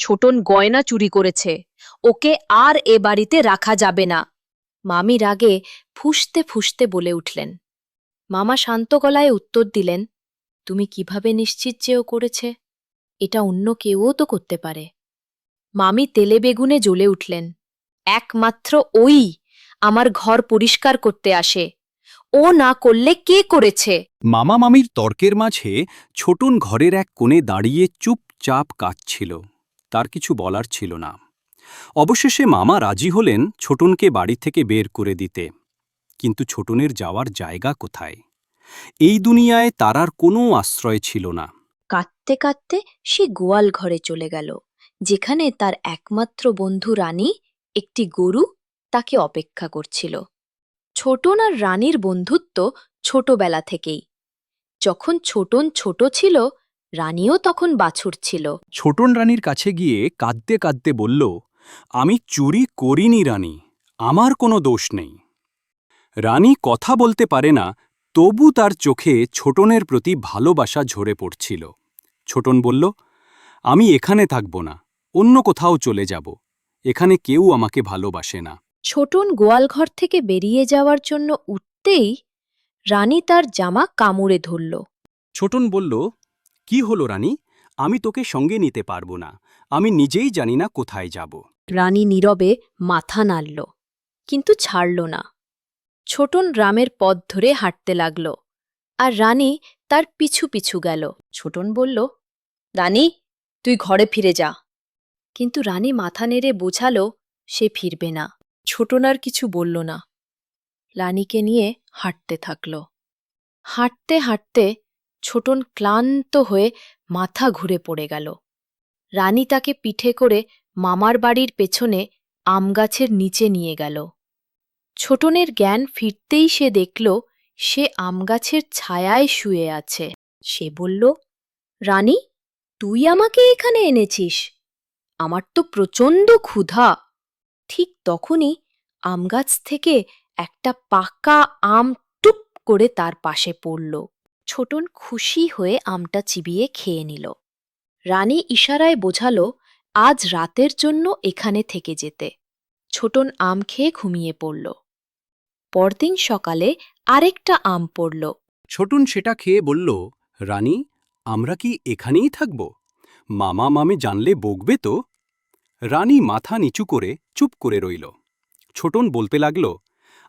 ছোটন গয়না চুরি করেছে। ওকে আর এ বাড়িতে রাখা যাবে না। মামি রাগে ফুসতে ফুসতে বলে উঠলেন। মামা শান্ত গলায় উত্তর দিলেন, তুমি কীভাবে নিশ্চিত যে ও করেছে? এটা অন্য কেউও তো করতে পারে। মামি তেলে বেগুনে জ্বলে উঠলেন, একমাত্র ওই আমার ঘর পরিষ্কার করতে আসে। ও না করলে কে করেছে? মামা মামির তর্কের মাঝে ছোটন ঘরের এক কোণে দাঁড়িয়ে চুপচাপ কাঁদছিল। তার কিছু বলার ছিল না। অবশেষে মামা রাজি হলেন ছোটনকে বাড়ি থেকে বের করে দিতে। কিন্তু ছোটনের যাওয়ার জায়গা কোথায়? এই দুনিয়ায় তার আর কোনো আশ্রয় ছিল না। কাঁদতে কাঁদতে সে গোয়াল ঘরে চলে গেল, যেখানে তার একমাত্র বন্ধু রানী, একটি গরু, তাকে অপেক্ষা করছিল। ছোটন আর রানীর বন্ধুত্ব ছোটবেলা থেকেই। যখন ছোটন ছোট ছিল রানীও তখন বাছুর ছিল। ছোটন রানীর কাছে গিয়ে কাঁদতে কাঁদতে বলল আমি চুরি করিনি রানী আমার কোনো দোষ নেই। রানী কথা বলতে পারে না তবু তার চোখে ছোটনের প্রতি ভালোবাসা ঝরে পড়ছিল। ছোটন বলল আমি এখানে থাকব না অন্য কোথাও চলে যাব এখানে কেউ আমাকে ভালোবাসে না। ছোটন গোয়ালঘর থেকে বেরিয়ে যাওয়ার জন্য উঠতেই রানী তার জামা কামড়ে ধরল। ছোটন বলল কি হলো রানী? আমি তোকে সঙ্গে নিতে পারব না। আমি নিজেই জানি না কোথায় যাব। রানী নীরবে মাথা নাড়ল, কিন্তু ছাড়ল না। ছোটন রামের পথ ধরে হাঁটতে লাগল, আর রানী তার পিছু পিছু গেল। ছোটন বলল, রানী, তুই ঘরে ফিরে যা। কিন্তু রানী মাথা নেড়ে বোঝালো, সে ফিরবে না। ছোটন আর কিছু বলল না। রানীকে নিয়ে হাঁটতে থাকল। হাঁটতে হাঁটতে ছোটন ক্লান্ত হয়ে মাথা ঘুরে পড়ে গেল। রানী তাকে পিঠে করে মামার বাড়ির পেছনে আমগাছের নিচে নিয়ে গেল। ছোটনের জ্ঞান ফিরতেই সে দেখল, সে আমগাছের ছায়ায় শুয়ে আছে। সে বলল, রানী, তুই আমাকে এখানে এনেছিস। আমার তো প্রচণ্ড ক্ষুধা। ঠিক তখনই আমগাছ থেকে একটা পাকা আম টুপ করে তার পাশে পড়ল। ছোটন খুশি হয়ে আমটা চিবিয়ে খেয়ে নিল। রানী ইশারায় বোঝাল, আজ রাতের জন্য এখানে থেকে যেতে। ছোটন আম খেয়ে ঘুমিয়ে পড়ল। পরদিন সকালে আরেকটা আম পড়ল। ছোটন সেটা খেয়ে বলল, রানী, আমরা কি এখানেই থাকব? মামা মামে জানলে বকবে তো? রানী মাথা নিচু করে চুপ করে রইল। ছোটন বলতে লাগল,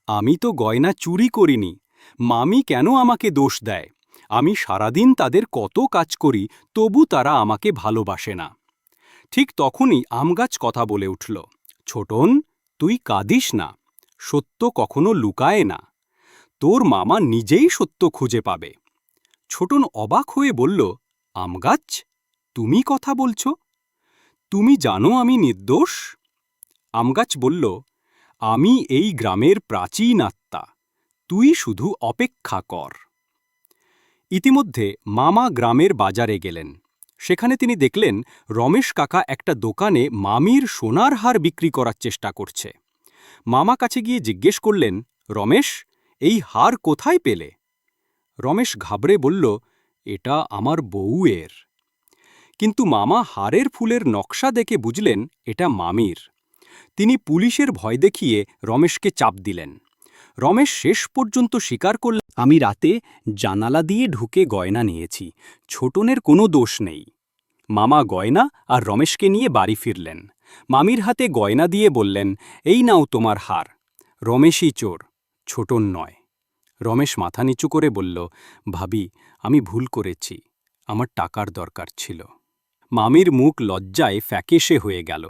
আমি তো গয়না চুরি করিনি। মামি কেন আমাকে দোষ দেয়? আমি সারাদিন তাদের কত কাজ করি, তবু তারা আমাকে ভালোবাসে না। ঠিক তখনই আমগাছ কথা বলে উঠল, ছোটন, তুই কাঁদিস না, সত্য কখনো লুকায় না, তোর মামা নিজেই সত্য খুঁজে পাবে। ছোটন অবাক হয়ে বলল আমগাছ তুমি কথা বলছ? তুমি জানো আমি নির্দোষ? আমগাছ বলল, আমি এই গ্রামের প্রাচীন আত্মা, তুই শুধু অপেক্ষা কর। ইতিমধ্যে মামা গ্রামের বাজারে গেলেন। সেখানে তিনি দেখলেন রমেশ কাকা একটা দোকানে মামির সোনার হার বিক্রি করার চেষ্টা করছে। মামা কাছে গিয়ে জিজ্ঞেস করলেন, রমেশ, এই হার কোথায় পেলে? রমেশ ঘাবড়ে বলল, এটা আমার বউয়ের। কিন্তু মামা হারের ফুলের নকশা দেখে বুঝলেন এটা মামির। তিনি পুলিশের ভয় দেখিয়ে রমেশকে চাপ দিলেন। রমেশ শেষ পর্যন্ত স্বীকার করল, আমি রাতে জানালা দিয়ে ঢুকে গয়না নিয়েছি, ছোটনের কোনো দোষ নেই। মামা গয়না আর রমেশকে নিয়ে বাড়ি ফিরলেন। মামির হাতে গয়না দিয়ে বললেন, এই নাও তোমার হার, রমেশই চোর, ছোটন নয়। রমেশ মাথা নিচু করে বলল, ভাবি, আমি ভুল করেছি, আমার টাকার দরকার ছিল। মামির মুখ লজ্জায় ফ্যাকেশে হয়ে গেল।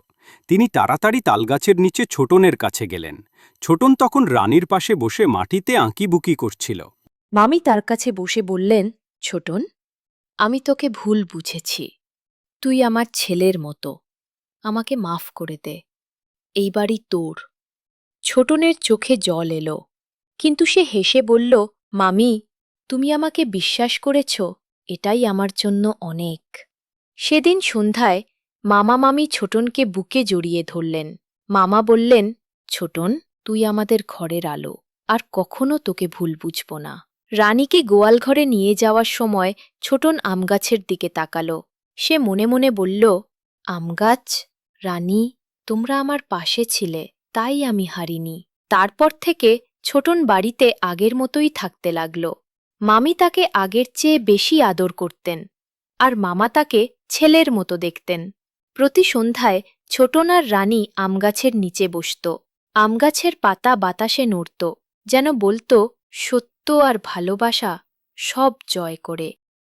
তিনি তাড়াতাড়ি তালগাছের নিচে ছোটনের কাছে গেলেন। ছোটন তখন রানীর পাশে বসে মাটিতে আঁকিবুকি করছিল। মামি তার কাছে বসে বললেন, ছোটন, আমি তোকে ভুল বুঝেছি। তুই আমার ছেলের মতো। আমাকে মাফ করে দে। এই বাড়ি তোর ছোটনের চোখে জল এলো, কিন্তু সে হেসে বলল, মামি, তুমি আমাকে বিশ্বাস করেছ, এটাই আমার জন্য অনেক। সেদিন সন্ধ্যায় মামা মামি ছোটনকে বুকে জড়িয়ে ধরলেন। মামা বললেন, ছোটন, তুই আমাদের ঘরের আলো, আর কখনো তোকে ভুল বুঝব না। রানীকে গোয়াল ঘরে নিয়ে যাওয়ার সময় ছোটন আমগাছের দিকে তাকালো। সে মনে মনে বলল, আমগাছ, রানী, তোমরা আমার পাশে ছিলে, তাই আমি হারিনি। তারপর থেকে ছোটন বাড়িতে আগের মতোই থাকতে লাগল। মামি তাকে আগের চেয়ে বেশি আদর করতেন, আর মামা তাকে ছেলের মতো দেখতেন। প্রতি সন্ধ্যায় ছোটনার রানী আমগাছের নিচে বসত। আমগাছের পাতা বাতাসে নড়ত, যেন বলতো সত্য আর ভালোবাসা সব জয় করে।